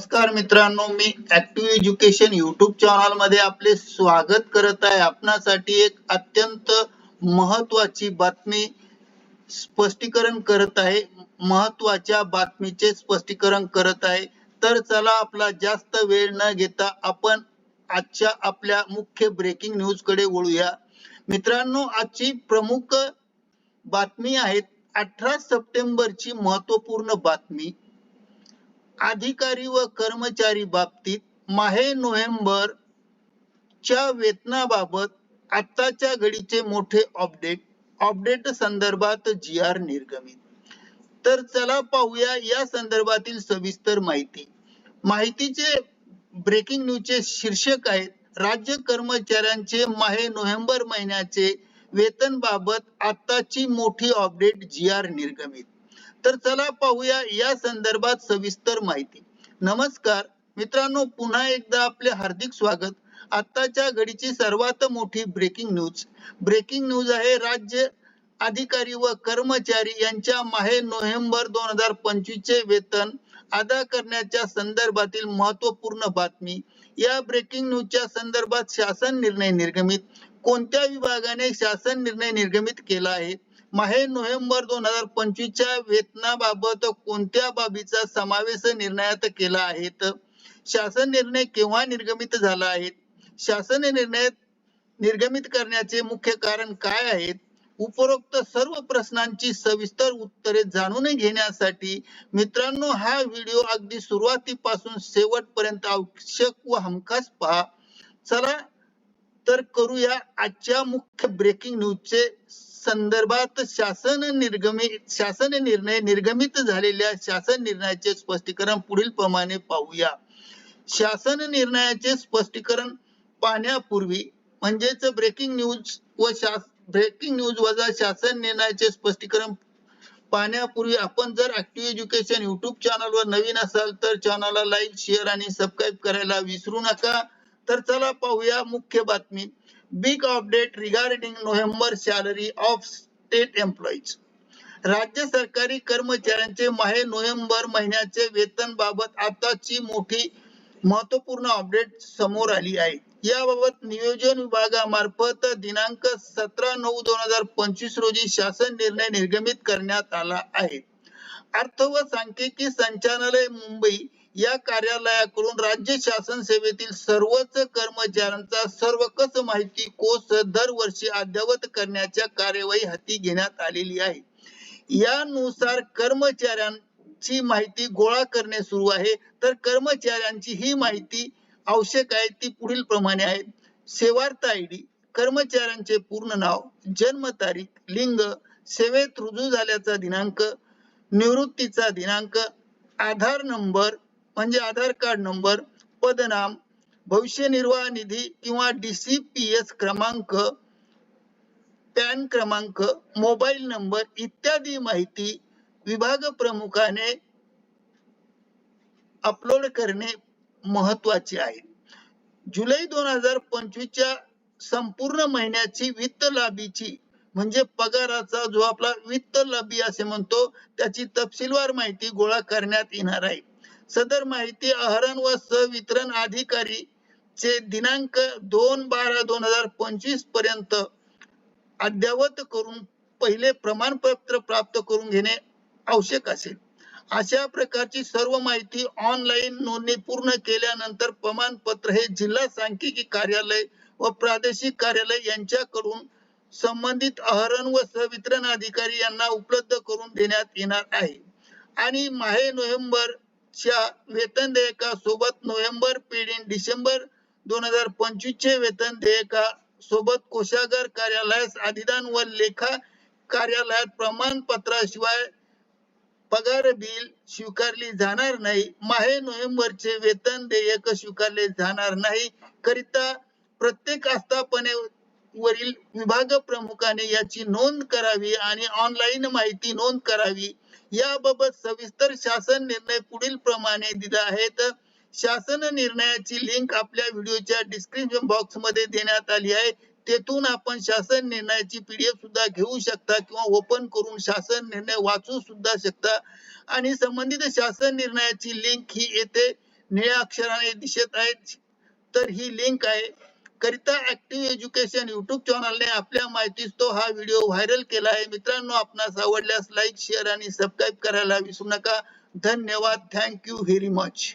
नमस्कार मित्रांनो मी ऍक्टिव्ह एज्युकेशन युट्यूब चॅनलमध्ये आपले स्वागत करत आहे. आपणासाठी एक अत्यंत महत्वाची बातमी स्पष्टीकरण करत आहे. महत्त्वाच्या बातमीचे स्पष्टीकरण करत आहे. तर चला आपला जास्त वेळ न घेता आपण आजच्या आपल्या मुख्य ब्रेकिंग न्यूजकडे वळूया. मित्रांनो आजची प्रमुख बातमी आहे अठरा सप्टेंबरची महत्त्वपूर्ण बातमी. अधिकारी व कर्मचारी बाबतीत माहे नोव्हेंबर च्या वेतनाबाबत आताच्या घडीचे मोठे अपडेट अपडेट संदर्भात जी आर निर्गमित. तर चला पाहूया या संदर्भातील सविस्तर माहिती. माहितीचे ब्रेकिंग न्यूजचे शीर्षक आहेत राज्य कर्मचाऱ्यांचे माहे नोव्हेंबर महिन्याचे वेतन बाबत आताची मोठी अपडेट जी आर निर्गमित. तर चला पाहूया या संदर्भात सविस्तर माहिती. नमस्कार मित्रांनो पुन्हा एकदा आपले हार्दिक स्वागत. आताच्या घडीची सर्वात मोठी ब्रेकिंग न्यूज ब्रेकिंग न्यूज आहे राज्य अधिकारी व कर्मचारी यांच्या माहे नोव्हेंबर दोन हजार पंचवीस चे वेतन अदा करण्याच्या संदर्भातील महत्त्वपूर्ण बातमी. या ब्रेकिंग न्यूजच्या संदर्भात शासन निर्णय निर्गमित. कोणत्या विभागाने शासन निर्णय निर्गमित केला आहे? माहे नोव्हेंबर दोन हजार पंचवीसच्या वेतनाबाबत कोणत्या बाबीचा समावेश निर्णयात केला आहे शासन निर्णय केव्हा निर्गमित झाला आहे? शासन निर्णय निर्गमित करण्याचे मुख्य कारण काय आहेत? उपरोक्त सर्व प्रश्नांची सविस्तर उत्तरे जाणून घेण्यासाठी मित्रांनो हा व्हिडिओ अगदी सुरुवातीपासून शेवटपर्यंत आवश्यक व हमखास पहा. चला तर करूया आजच्या मुख्य ब्रेकिंग न्यूजचे संदर्भात शासन निर्गमित शासन निर्णय निर्गमित झालेल्या शासन निर्णयाचे स्पष्टीकरण पुढील प्रमाणे पाहूया. शासन निर्णयाचे स्पष्टीकरण पाहण्यापूर्वी म्हणजेच ब्रेकिंग न्यूज व ब्रेकिंग न्यूज वजा शासन निर्णयाचे स्पष्टीकरण पाहण्यापूर्वी आपण जर ऍक्टिव्ह एज्युकेशन युट्यूब चॅनल वर नवीन असाल तर चॅनलला लाईक शेअर आणि सबस्क्राईब करायला विसरू नका. तर चला पाहूया मुख्य बातमी. Big update regarding November salary of state employees राज्य सरकारी कर्मचाऱ्यांचे माहे नोव्हेंबर महिन्याचे वेतन बाबत आताची मोठी महत्त्वपूर्ण अपडेट समोर आली आहे. याबाबत नियोजन विभागामार्फत दिनांक सतरा नऊ दोन हजार पंचवीस रोजी शासन निर्णय निर्गमित करण्यात आला आहे. अर्थ व सांख्यिकी संचालनालय मुंबई या कार्यालयाकडून राज्य शासन सेवेतील सर्वच कर्मचाऱ्यांचा सर्वकष माहिती कोष दरवर्षी अद्ययावत करण्याच्या कार्यवाही हाती घेण्यात आलेली आहे. यानुसार कर्मचाऱ्यांची माहिती गोळा करणे सुरू आहे. तर कर्मचाऱ्यांची ही माहिती आवश्यक आहे ती पुढील प्रमाणे आहे. सेवार्थ आय डी कर्मचाऱ्यांचे पूर्ण नाव जन्मतारीख लिंग सेवेत रुजू झाल्याचा दिनांक निवृत्तीचा दिनांक आधार नंबर म्हणजे आधार कार्ड नंबर पदनाम भविष्य निर्वाह निधी किंवा डीसीपीएस क्रमांक पॅन क्रमांक मोबाईल नंबर इत्यादी माहिती विभाग प्रमुखाने अपलोड करणे महत्त्वाचे आहे. जुलै दोन हजार पंचवीसच्या संपूर्ण महिन्याची वित्त लाभीची म्हणजे पगाराचा जो आपला वित्त लाभी असे म्हणतो त्याची तपशीलवार माहिती गोळा करण्यात येणार आहे. सदर माहिती आहरण व सवितरण अधिकारी चे दिनांक दोन बारा दोन हजार पंचवीसपर्यंत अद्यावत करून पहिले प्रमाणपत्र प्राप्त करून घेणे आवश्यक असेल. अशा प्रकारची सर्व माहिती ऑनलाईन नोंदणी पूर्ण केल्यानंतर प्रमाणपत्र हे जिल्हा सांख्यिकी कार्यालय व प्रादेशिक कार्यालय यांच्याकडून संबंधित आहरण व सवितरण अधिकारी यांना उपलब्ध करून देण्यात येणार आहे. आणि माहे नोव्हेंबर च्या वेतन देयका सोबत नोव्हेंबर पेढी डिसेंबर दोन हजार पंचवीस चे वेतन देयका सोबत कोषागार कार्यालयास अधिदान व लेखा कार्यालयात प्रमाणपत्राशिवाय पगार बिल स्वीकारली जाणार नाही. माहे नोव्हेंबरचे वेतन देयक स्वीकारले जाणार नाही. करिता प्रत्येक आस्थापने वरील विभाग प्रमुखाने याची नोंद करावी आणि ऑनलाईन माहिती नोंद करावी. याबाबत सविस्तर शासन निर्णय पुढील प्रमाणे दिला आहे तर शासन निर्णयाची लिंक आपल्या व्हिडिओच्या डिस्क्रिप्शन बॉक्समध्ये देण्यात आली आहे. तेथून आपण शासन निर्णयाची पीडीएफ सुद्धा घेऊ शकता किंवा ओपन करून शासन निर्णय वाचू सुद्धा शकता. आणि संबंधित शासन निर्णयाची लिंक ही येथे निळ्या अक्षराने दिसत आहे तर ही लिंक आहे. करिता ऍक्टिव्ह एज्युकेशन युट्यूब चॅनलने आपल्या माहितीस तो हा व्हिडिओ व्हायरल केला आहे. मित्रांनो आपणास आवडल्यास लाईक शेअर आणि सबस्क्राईब करायला विसरू नका. धन्यवाद. Thank you very much